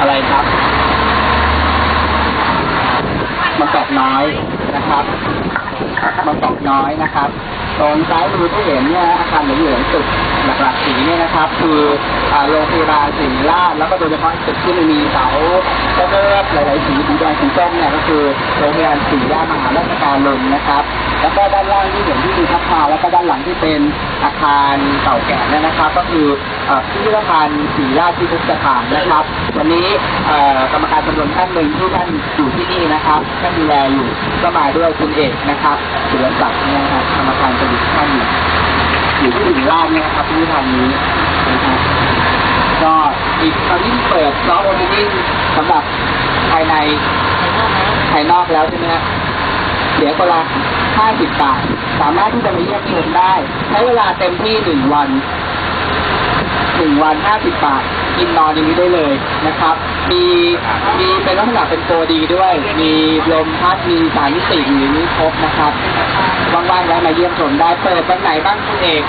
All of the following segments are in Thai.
อะไรครับมะกอกน้อยนะครับมะกอกน้อยนะครับ ตรงซ้ายมือที่เห็นเนี่ยอาคารเหลืองๆตึกหลักๆสีเนี่ยนะครับ คือโรงพยาบาลศรีราชแล้วก็โดยเฉพาะตึกที่มันมีเสาเลิศๆหลายๆสีสีแดงสีส้มเนี่ยก็คือโรงพยาบาลศรีราชมหาราชการลงนะครับ แล้วก็ด้านล่างที่เห็นที่มีทับทาแล้วก็ด้านหลังที่เป็นอาคารเก่าแก่เนี่ยนะครับ ก็คือ พิพิธภัณฑ์ศรีราชพิพิธภัณฑ์นะครับ วันนี้กรรมการจำนวนท่านหนึ่งที่ท่านอยู่ที่นี่นะครับท่านดูแลอยู่ก็มาด้วยคุณเอกนะครับสุรศักดิ์นะครับกรรมการจำนวนท่านอยู่อยู่ที่ศรีราชเนี่ยนะครับพิพิธภัณฑ์นี้นะครับก็อีกตอนนี้เปิดซอฟต์โอเพนนิ่งสำหรับภายในภายนอกแล้วใช่ไหมครับเสียคนละ50 บาท สามารถที่จะมาเยี่ยมชมได้ ใช้เวลาเต็มที่ 1 วัน 1วัน50บาท กินนอนอย่างนี้ได้เลยนะครับ มีมีเป็นลักษณะเป็นโฟดีด้วย มีลมพัดมีสารมิติอยู่ในนี้ครบนะครับว่างๆแล้วมาเยี่ยมชมได้เปิดวันไหนบ้างคุณเอก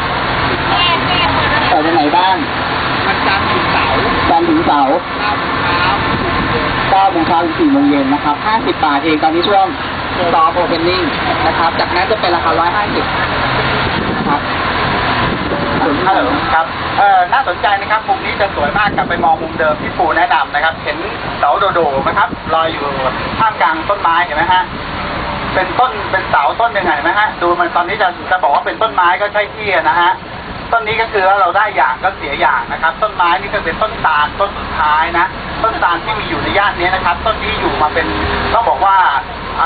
เปิดวันไหนบ้างมันจันทร์ถึงเสาร์จันทร์ถึงเสาร์เก้าโมงเช้า9โมงเช้าถึง4โมงเย็นนะครับ50บาทเองตอนนี้ช่วงซอฟโอเพนนิ่งนะครับ จากนั้นจะเป็นราคา150นะครับส่วนฮัลโหลที่ครับ เอ่อน่าสนใจนะครับมุมนี้จะสวยมากกลับไปมองมุมเดิมที่ปูแนะนำนะครับ เห็นเสาโดโดไหมครับลอยอยู่ท่ามกลางต้นไม้เห็นไหมฮะเป็นต้นเป็นเสาต้นหนึ่งเห็นไหมฮะดูมันตอนนี้จะจะบอกว่าเป็นต้นไม้ก็ใช่ที่นะฮะต้นนี้ก็คือว่าเราได้อย่างก็เสียอย่างนะครับ ต้นไม้นี่ก็เป็นต้นตาลต้นสุดท้ายนะ ต้นตาลที่มีอยู่ในย่านนี้นะครับ ต้นนี้อยู่มาเป็น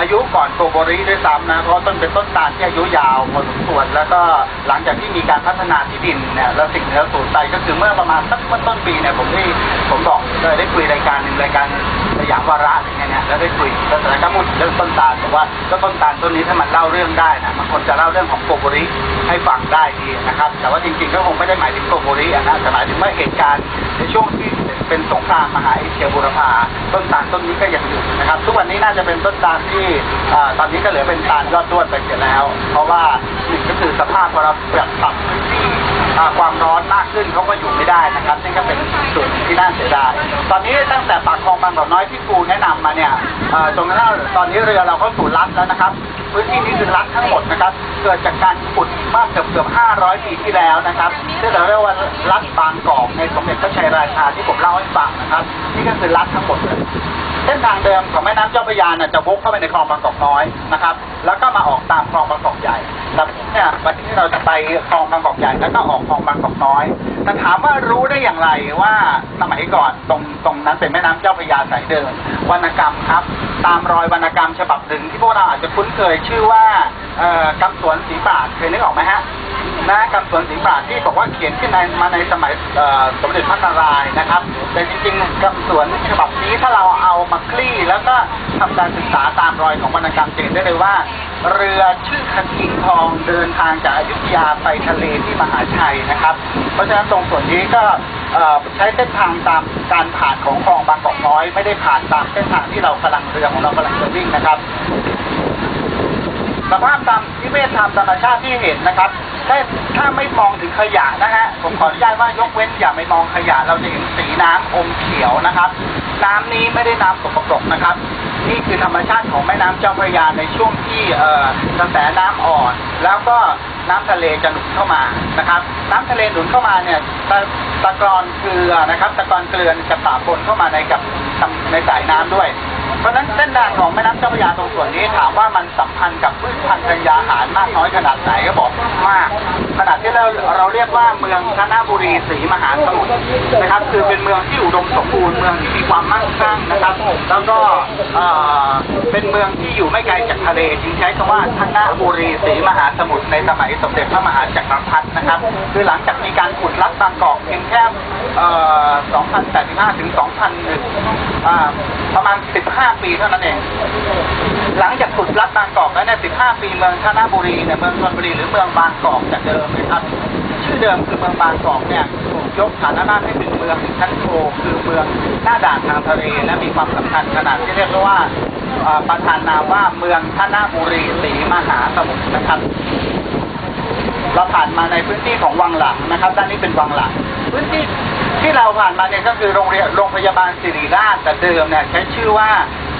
อายุก่อนโกโบริด้วยซ้ำนะเพราะต้นเป็นต้นตาลที่อายุยาวพอสมควรแล้วก็หลังจากที่มีการพัฒนาที่ดินเนี่ยแล้วสิ่งที่เราสูญไปก็คือเมื่อประมาณสักเมื่อต้นปีเนี่ยผมที่ผมบอกเลยได้คุยรายการหนึ่งรายการ สยามวาระอย่างเงี้ยนี่ยแล้วได้คุยแล้วแต่ก็พูดถึงเรื่องต้นตาลบอกว่าก็ต้นตาลต้นนี้ถ้ามันเล่าเรื่องได้นะมันควรจะเล่าเรื่องของโกโบริให้ฟังได้ดีนะครับ แต่ว่าจริงๆก็คงไม่ได้หมายถึงโกโบริอะนะแต่หมายถึงว่าเหตุการณ์ในช่วงที่เป็นสงครามมหาเอเชียบูรพาต้นตาลต้นนี้ก็ยังอยู่นะครับ ทุกวันนี้น่าจะเป็นต้นตาลที่ตอนนี้ก็เหลือเป็นตาลยอดด้วนไปเสียแล้ว เพราะว่าหนึ่งก็คือสภาพพองเราแบบปรับพื้นที่ ความร้อนมากขึ้นเขาก็อยู่ไม่ได้นะครับนี่ก็เป็นส่วนที่น่าเสียดายตอนนี้ตั้งแต่ปากคลองบางกอกน้อยที่ครูแนะนำมาเนี่ยอ่าตรงนั้นตอนนี้เรือเราเข้าสู่รัฐแล้วนะครับ พื้นที่นี้คือรัฐทั้งหมดนะครับ เกิดจากการขุดมื่อเกือบเกือบ500 ปีที่แล้วนะครับที่เราเรียกว่ารัฐบางกอกในสมเด็จพระชัยราชาที่ผมเล่าให้ฟังนะครับ นี่ก็คือรัฐทั้งหมดเลย เส้นทางเดิมของแม่น้ำเจ้าพระยาเนี่ยจะวกเข้าไปในคลองบางกอกน้อยนะครับ แล้วก็มาออกตามคลองบางกอกใหญ่แต่วันนี้เนี่ยวันนี้เราจะไปคลองบางกอกใหญ่แล้วก็ออกคลองบางกอกน้อย แต่ถามว่ารู้ได้อย่างไรว่าสมัยก่อนตรงตรงนั้นเป็นแม่น้ำเจ้าพระยาสายเดิมวรรณกรรมครับ ตามรอยวรรณกรรมฉบับหนึ่งที่พวกเราอาจจะคุ้นเคยชื่อว่าเอ่อกำสวนสีปาดเคยนึกออกไหมฮะนะกำสวนสีปาดที่บอกว่าเขียนขึ้นในมาในสมัยเอ่อสมเด็จพระนารายณ์นะครับ แต่จริงๆกำสวนฉบับนี้ถ้าเราเอามาคลี่ แล้วก็ทำการศึกษาตามรอยของวรรณกรรมจะเห็นได้เลยว่า เรือชื่อคันกิงทองเดินทางจากอยุธยาไปทะเลที่มหาชัยนะครับ เพราะฉะนั้นตรงส่วนนี้ก็ใช้เส้นทางตามการผ่านของคลองบางกอกน้อย ไม่ได้ผ่านตามเส้นทางที่เรากำลังเรือของเรากำลังจะวิ่งนะครับสภาพตามที่เวทตามธรรมชาติที่เห็นนะครับ ถ้าถ้าไม่มองถึงขยะนะฮะผมขออนุญาตว่ายกเว้นอย่าไม่มองขยะเราจะเห็นสีน้ำอมเขียวนะครับ น้ำนี้ไม่ได้น้ำสกปรกนะครับ นี่คือธรรมชาติของแม่น้ำเจ้าพระยาในช่วงที่เอ่อกระแสน้ำอ่อน แล้วก็น้ำทะเลจะหนุนเข้ามานะครับ น้ำทะเลหนุนเข้ามาเนี่ยตะตะกรอนเกลือนะครับ ตะกรอนเกลือจะปะปนเข้ามาในกับในสายน้ำด้วย เพราะฉะนั้นเส้นทางของแม่น้ำเจ้าพระยาตรงส่วนนี้ถามว่ามันสัมพันธ์กับพืชพันธุ์ธัญญาหารมากน้อยขนาดไหนก็บอกมากขนาดที่เราเราเรียกว่าเมืองคณบุรีศรีมหาสมุทรนะครับ คือเป็นเมืองที่อุดมสมบูรณ์เมืองที่มีความมั่งคั่งนะครับ แล้วก็เอ่อเป็นเมืองที่อยู่ไม่ไกลจากทะเลจึงใช้คำว่าคณบุรีศรีมหาสมุทรในสมัยสมเด็จพระมหาจักรพรรดินะครับ คือหลังจากมีการขุดลัดบางกอกเพียงแค่เอ่อ 2085 ถึง 2001อ่าประมาณ 15 ปีเท่านั้นเอง หลังจากขุดลัดบางกอกแล้วเนี่ย 15 ปีเมืองธนบุรีเนี่ย เมืองชลบุรีหรือเมืองบางกอกจากเดิมนะครับ ชื่อเดิมคือเมืองบางกอกเนี่ยถูกยกฐานะให้เป็นเมืองชั้นโทคือเมืองหน้าด่านทางทะเลและมีความสำคัญขนาดที่เรียกว่าประธานนามว่าเมืองธนบุรีศรีมหาสมุทรนะครับ เราผ่านมาในพื้นที่ของวังหลังนะครับ ด้านนี้เป็นวังหลัง พื้นที่ที่เราผ่านมาเนี่ยก็คือโรงเรียนโรงพยาบาลศิริราชแต่เดิมเนี่ยใช้ชื่อว่า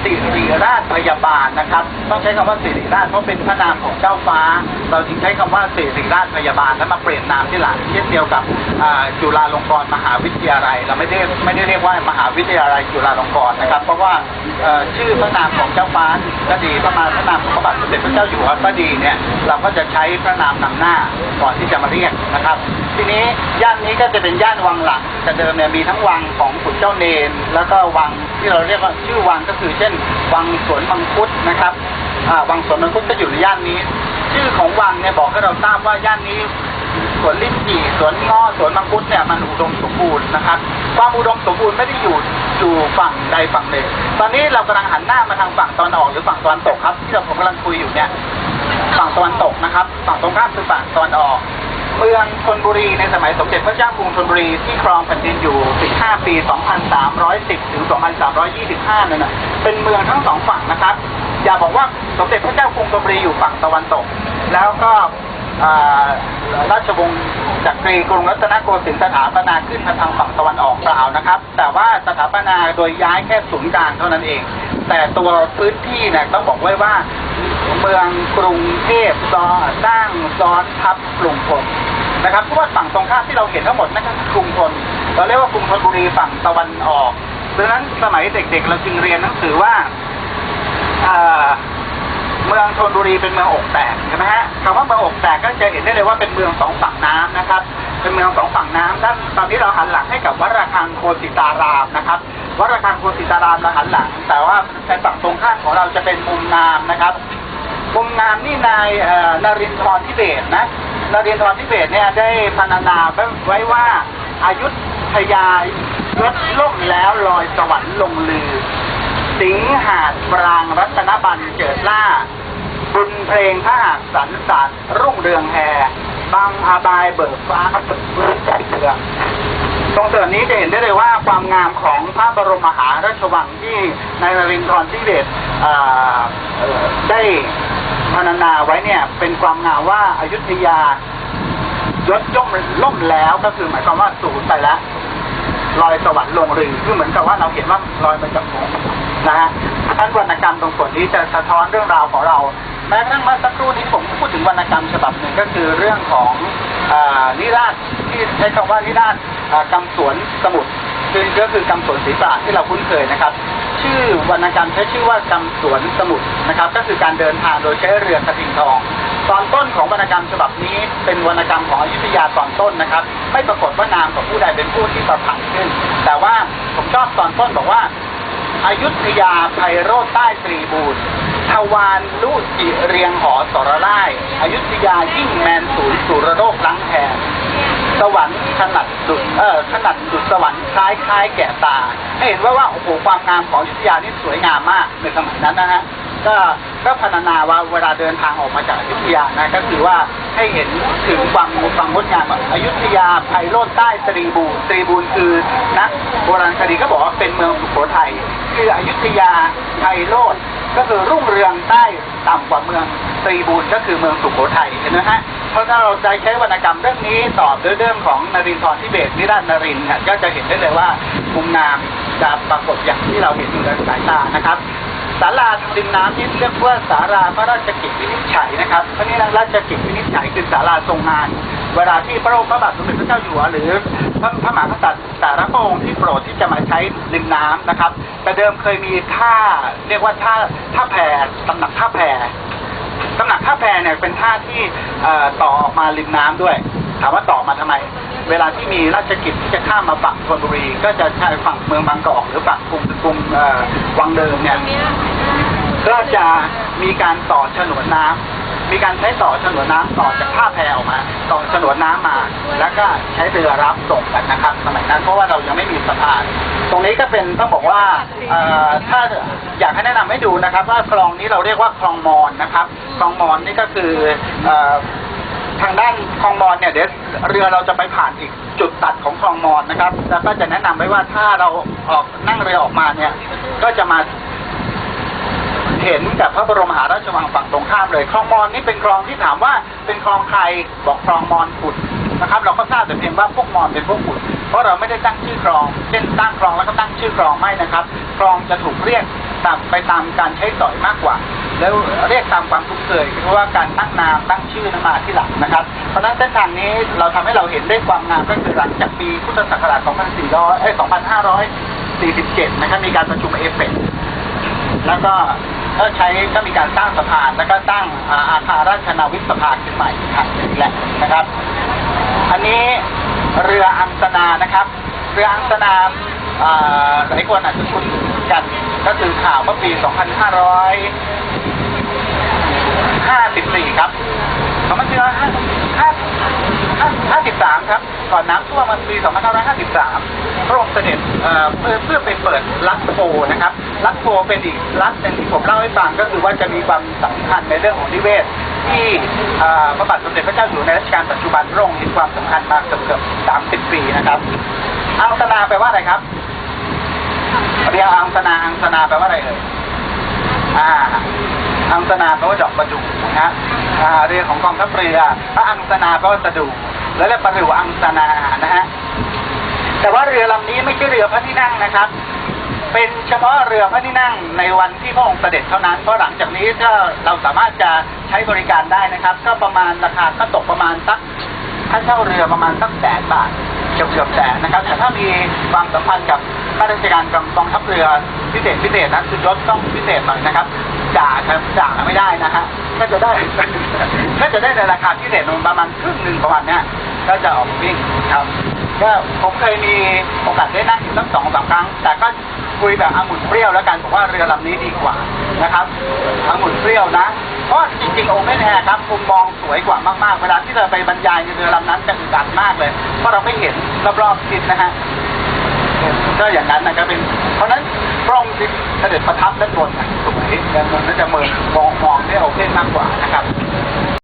ศิริราชพยาบาลนะครับ ต้องใช้คำว่าศิริราชเพราะเป็นพระนามของเจ้าฟ้า เราจึงใช้คำว่าศิริราชพยาบาลแล้วมาเปลี่ยนนามที่หลังเช่นเดียวกับจุฬาลงกรณ์มหาวิทยาลัย เราไม่ได้ไม่ได้เรียกว่ามหาวิทยาลัยจุฬาลงกรณ์นะครับ เพราะว่าชื่อพระนามของเจ้าฟ้าก็ดีพระมาพระนามของพระบาทสมเด็จพระเจ้าอยู่หัวก็ดีเนี่ยเราก็จะใช้พระนามนำหน้าก่อนที่จะมาเรียกนะครับทีนี้ย่านนี้ก็จะเป็นย่านวังหลังแต่เดิมเนี่ยมีทั้งวังของขุนเจ้าเนน แล้วก็วังที่เราเรียกว่าชื่อวังก็คือ เช่น วังสวนมังคุดนะครับอ่าวังสวนมังคุดก็อยู่ในย่านนี้ ชื่อของวังเนี่ยบอกให้เราทราบว่าย่านนี้สวนลิ้นจี่สวนง้อสวนมังคุดเนี่ยมันอุดมสมบูรณ์นะครับ ความอุดมสมบูรณ์ไม่ได้อยู่อยู่ฝั่งใดฝั่งหนึ่งตอนนี้เรากำลังหันหน้ามาทางฝั่งตะวันออกหรือฝั่งตะวันตกครับ ที่เราผมกำลังคุยอยู่เนี่ยฝั่งตะวันตกนะครับ ฝั่งตรงข้ามคือฝั่งตะวันออก เมืองชนบุรีในสมัยสมเด็จพระเจ้ากรุงธนบุรีที่ครองแผ่นดินอยู่ 15 ปี 2310 ถึง 2325นั่นนะเป็นเมืองทั้งสองฝั่งนะครับ อย่าบอกว่าสมเด็จพระเจ้ากรุงธนบุรีอยู่ฝั่งตะวันตก แล้วก็ราชวงศ์จักรีกรุงรัตนโกสินทร์สถาปนาขึ้นมาทางฝั่งตะวันออกเปล่านะครับ แต่ว่าสถาปนาโดยย้ายแค่ศูนย์กลางเท่านั้นเอง แต่ตัวพื้นที่เนี่ยต้องบอกไว้ว่า เมืองกรุงเทพซอสร้างซ้อนทับกรุงธนนะครับเพราะว่าฝั่งตรงข้ามที่เราเห็นทั้งหมดนั่นก็คือกรุงธนเราเรียกว่ากรุงธนบุรีฝั่งตะวันออกดังนั้นสมัยเด็กๆ เราจึงเรียนหนังสือว่าเมืองธนบุรีเป็นเมืองอกแตกใช่ไหมฮะคำว่าเมืองอกแตกก็จะเห็นได้เลยว่าเป็นเมืองสองฝั่งน้ำนะครับ เป็นเมืองสองฝั่งน้ำด้านตอนนี้เราหันหลังให้กับวัดระฆังโคสิตารามนะครับวัดระฆังโคสิตารามเราหันหลัง แต่ว่าในฝั่งตรงข้ามของเราจะเป็นมุมน้ำนะครับ มุมงามนี่นายนารินทรทิเบศนะนารินทรทิเบศเนี่ยได้พรรณนาไว้ว่าอายุทยายศล่มแล้วลอยสวรรค์ลงลือ สิงหาดปรางรัตนบันเจิดล่า บุญเพลงถ้าหากสรรสารรุ่งเรืองแฮบางอาบายเบิกฟ้าสุดพื้นใจเรืองตรงส่วนนี้จะเห็นได้เลยว่าความงามของพระบรมมหาราชวังที่นายนรินทรทิเบศเอ่อเอ่อได้ พรรณนาไว้เนี่ย เป็นความงามว่าอายุทยายศย่อมล่มแล้วก็คือหมายความว่าสูญไปแล้วลอยสวรรค์ลงรือคือเหมือนกับว่าเราเห็นว่าลอยไปจากหัวนะฮะท่านวรรณกรรมตรงส่วนนี้จะสะท้อนเรื่องราวของเราแม้กระทั่งเมื่อสักครู่นี้ผมพูดถึงวรรณกรรมฉบับหนึ่งก็คือเรื่องของอนิราชที่ใช้คำว่านิราชอ่ากำสวนสมุทรซึ่งก็คือกำสวนศีราชที่เราคุ้นเคยนะครับ ชื่อวรรณกรรมใช้ชื่อว่ากำสวนสมุทรนะครับ ก็คือการเดินทางโดยใช้เรือกระทิงทอง ตอนต้นของวรรณกรรมฉบับนี้ เป็นวรรณกรรมของอยุธยาตอนต้นนะครับ ไม่ปรากฏว่านามของผู้ใดเป็นผู้ที่ประพันธ์ขึ้น แต่ว่าผมชอบตอนต้นบอกว่าอายุทยาไพโรธใต้ตรีบูรทวารลุจิเรียงหอสรไล่อยุธยายิ่งแมนศูนย์สุรโรคลังแทน สวรรค์ขนาดดุดเออขนาดดุดสวรรค์คล้ายคล้ายแก่ตา ให้เห็นว่าว่าโอ้โหความงามของอยุธยานี่สวยงามมากในสมัยนั้นนะฮะก็ก็พรรณนาว่าเวลาเดินทางออกมาจากอยุธยานะก็คือว่าให้เห็นถึงความความงดงามองอยุธยาไพโรธใต้ตรีบูรตรีบูรคือนักโบราณคดีก็บอกว่าเป็นเมืองสุโขทัยคืออยุธยาไพโรธก็คือรุ่งเรืองใต้ต่ำกว่าเมืองตรีบูรก็คือเมืองสุโขทัยเห็นไหมฮะ เพราะถ้าเราจะใช้วรรณกรรมเรื่องนี้ตอบด้วยเรื่องของนรินทร์ทิเบศนิราชนรินทร์เนี่ยก็จะเห็นได้เลยว่ามุมงามจะปรากฏอย่างที่เราเห็นอยู่ในสายตานะครับศาลาทางริมน้ำนี่เรียกว่าศาลาพระราชกิจวินิจฉัยนะครับพระนี่ราชกิจวินิจฉัยคือศาลาทรงงาน เวลาที่พระองค์พระบาทสมเด็จพระเจ้าอยู่หัวหรือพระพระมหากษัตริย์แต่ละพระองค์ที่โปรดที่จะมาใช้ริมน้ำนะครับ แต่เดิมเคยมีท่าเรียกว่าท่าท่าแพรตำหนักท่าแพร ตำหนักท่าแพเนี่ยเป็นท่าที่ต่อออกมาริมน้ำด้วย ถามว่าต่อมาทำไม เวลาที่มีราชกิจที่จะข้ามมาฝั่งธนบุรี ก็จะใช้ฝั่งเมืองบางกอกหรือฝั่งกรุงกรุงวังเดิมเนี่ยก็จะมีการต่อฉนวนน้ำ มีการใช้ต่อฉนวนน้ำต่อจากท่าแพออกมา ต่อฉนวนน้ำมา แล้วก็ใช้เรือรับส่งกันนะครับ สมัยนั้นเพราะว่าเรายังไม่มีสะพาน ตรงนี้ก็เป็นต้องบอกว่าถ้าอยากให้แนะนำให้ดูนะครับ ว่าคลองนี้เราเรียกว่าคลองมอนนะครับ คลองมอนนี่ก็คือทางด้านคลองมอนเนี่ยเดี๋ยวเรือเราจะไปผ่านอีกจุดตัดของคลองมอนนะครับ แล้วก็จะแนะนำไว้ว่าถ้าเราออกนั่งเรือออกมาเนี่ย ก็จะมาเห็นกับพระบรมหาราชวังฝั่ง ข้ามเลยคลองมอนนี่เป็นคลองที่ถามว่าเป็นคลองใครบอกคลองมอนขุดนะครับ เราก็ทราบแต่เพียงว่าพวกมอนเป็นพวกขุด เพราะเราไม่ได้ตั้งชื่อคลองเช่นตั้งคลองแล้วก็ตั้งชื่อคลองไม่นะครับคลองจะถูกเรียกตามไปตามการใช้สอยมากกว่า แล้วเรียกตามความคุ้นเคยเพราะว่าการตั้งนามตั้งชื่อนั้นมาที่หลังนะครับ เพราะฉะนั้นเส้นทางนี้เราทำให้เราเห็นได้ความงามก็คือหลังจากปีพุทธศักราช 2400 เอ้ย 2547 นะครับมีการประชุมเอเปกแล้วก็ ก็ใช้ก็มีการสร้างสะพาน แล้วก็สร้างอาคารราชนาวิกสภาขึ้นใหม่อีกครั้งหนึ่งแหละนะครับ อันนี้เรืออังสนานะครับ เรืออังสนาหลายคนอาจจะคุ้นกันก็คือข่าวเมื่อปี 2500 ครับ2553 ครับ ก่อนน้ำท่วมมันปี 2553 พระองค์เสด็จเพื่อเพื่อไปเปิดลัดโพนะครับลัดโพเป็นอีกลัดหนึ่งที่ผมเล่าให้ฟังก็คือว่าจะมีความสำคัญในเรื่องของนิเวศ ที่พระบาทสมเด็จพระเจ้าอยู่ในรัชกาลปัจจุบันพระองค์เห็นความสำคัญมาเกือบเกือบ30 ปีนะครับอังสนาแปลว่าอะไรครับเรียกอังสนาอังสนาแปลว่าอะไรเอ่ยอ่าอังสนาแปลว่าดอกประดู่นะฮะเรือของกองทัพเรือพระอังสนาแปลว่าสะดู แล้วเรียกประดู่อังสนานะฮะแต่ว่าเรือลำนี้ไม่ใช่เรือพระที่นั่งนะครับ เป็นเฉพาะเรือพระที่นั่งในวันที่พระองค์เสด็จเท่านั้นเพราะหลังจากนี้ถ้าเราสามารถจะใช้บริการได้นะครับ ก็ประมาณราคาก็ตกประมาณสักถ้าเช่าเรือประมาณสักแสนบาทเกือบเกือบแสนนะครับ แต่ถ้ามีความสัมพันธ์กับข้าราชการกองทัพเรือพิเศษพิเศษนะคือยศต้องพิเศษหน่อยนะครับ จ่าครับจ่าไม่ได้นะฮะก็จะได้ก็จะได้ในราคาพิเศษประมาณครึ่งหนึ่งประมาณเนี้ยก็จะออกวิ่งครับก็ผมเคยมีโอกาสได้นั่งอยู่ตั้งสองสามครั้ง แต่ก็คุยแบบองุ่นเปรี้ยวแล้วกันบอกว่าเรือลำนี้ดีกว่านะครับองุ่นเปรี้ยวนะเพราะจริงๆโอเ n นแอร์ครับมุมมองสวยกว่ามากๆเวลาที่เราไปบรรยายในเรือลำนั้นจะอึดอัดมากเลย เพราะเราไม่เห็นรอบๆทิศนะฮะ ก็อย่างนั้นนะครับเป็น เพราะนั้นพระองค์เสด็จประทับและตรวจสมัยนั้นจะเมินมองมองได้โอเคนมากกว่านะครับ